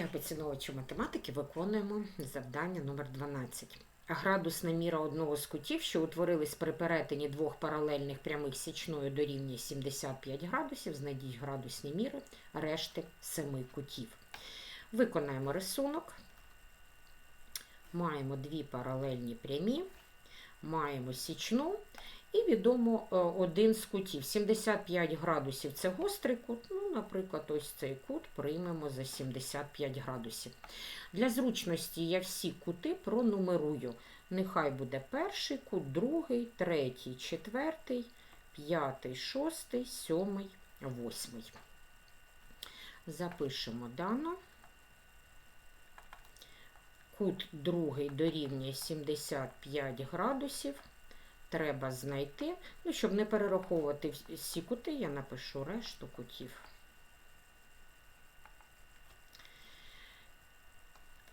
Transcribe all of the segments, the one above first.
Вітаю поціновувачі математики. Виконуємо завдання номер 12. Градусна міра одного з кутів, що утворились при перетині двох паралельних прямих січною дорівнює 75 градусів. Знайдіть градусні міри решти семи кутів. Виконаємо рисунок. Маємо дві паралельні прямі, маємо січну і відомо е, один з кутів. 75 градусів це гострий кут. Ну, наприклад, ось цей кут приймемо за 75 градусів. Для зручності я всі кути пронумерую. Нехай буде перший кут, другий, третій, четвертий, п'ятий, шостий, сьомий, восьмий. Запишемо дано. Кут другий дорівнює 75 градусів треба знайти. Ну, щоб не перераховувати всі кути, я напишу решту кутів.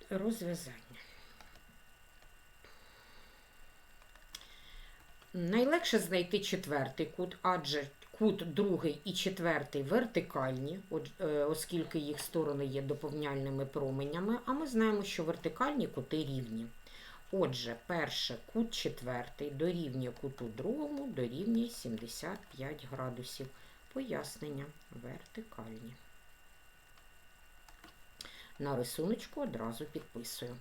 Розв'язання. Найлегше знайти четвертий кут, адже кут другий і четвертий вертикальні, е, оскільки їх сторони є доповняльними променями, а ми знаємо, що вертикальні кути рівні. Отже, перше кут четвертий дорівнює куту другому дорівнює 75 градусів. Пояснення вертикальні. На рисуночку одразу підписую.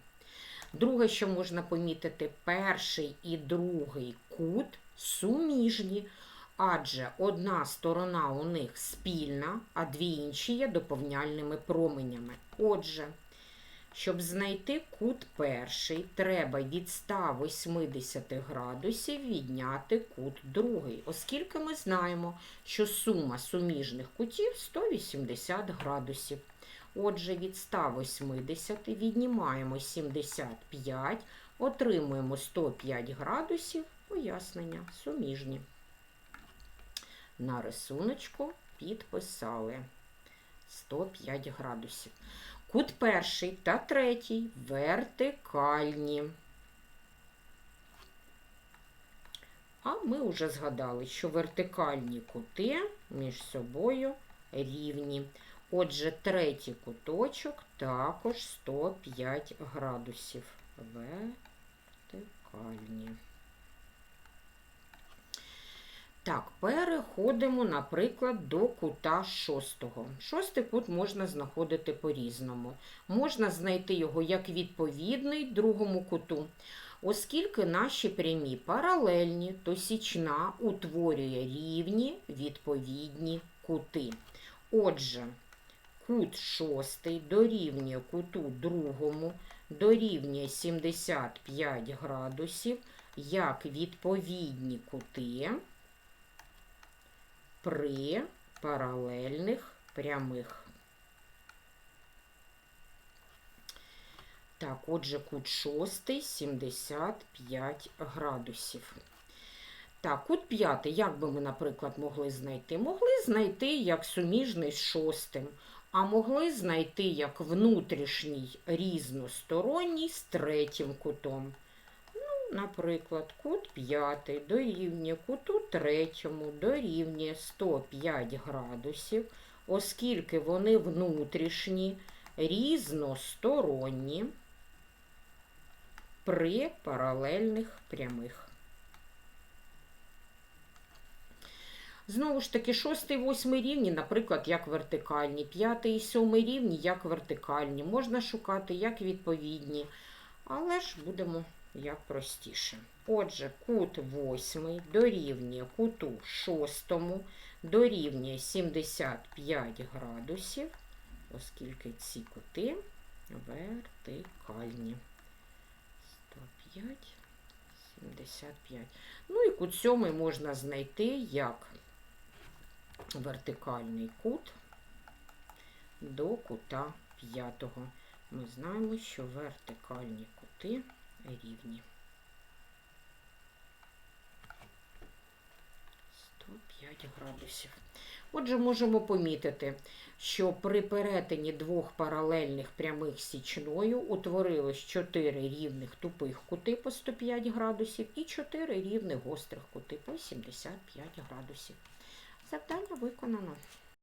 Друге, що можна помітити, перший і другий кут суміжні, адже одна сторона у них спільна, а дві інші є доповняльними променями. Отже, щоб знайти кут перший, треба від 180 градусів відняти кут другий, оскільки ми знаємо, що сума суміжних кутів 180 градусів. Отже, від 180 віднімаємо 75, отримуємо 105 градусів, пояснення суміжні. На рисуночку підписали 105 градусів. Кут перший та третій вертикальні. А ми вже згадали, що вертикальні кути між собою рівні. Отже, третій куточок також 105 градусів. Вертикальні. Так, переходимо, наприклад, до кута шостого. Шостий кут можна знаходити по-різному. Можна знайти його як відповідний другому куту. Оскільки наші прямі паралельні, то січна утворює рівні відповідні кути. Отже, кут шостий дорівнює куту другому, дорівнює 75 градусів, як відповідні кути при паралельних прямих. Так, отже, кут шостий 75 градусів. Так, кут п'ятий, як би ми, наприклад, могли знайти? Могли знайти як суміжний з шостим, а могли знайти як внутрішній різносторонній з третім кутом. Наприклад, кут 5 дорівнює куту 3 дорівнює 105 градусів, оскільки вони внутрішні, різносторонні при паралельних прямих. Знову ж таки, 6 і 8 рівні, наприклад, як вертикальні, 5 і 7 рівні, як вертикальні. Можна шукати як відповідні, але ж будемо як простіше. Отже, кут 8 дорівнює куту 6 дорівнює 75 градусів, оскільки ці кути вертикальні. 105, 75. Ну і кут 7 можна знайти як вертикальний кут до кута 5. Ми знаємо, що вертикальні кути рівні. 105 градусів. Отже, можемо помітити, що при перетині двох паралельних прямих січною утворилось 4 рівних тупих кути по 105 градусів і 4 рівних гострих кути по 75 градусів. Завдання виконано.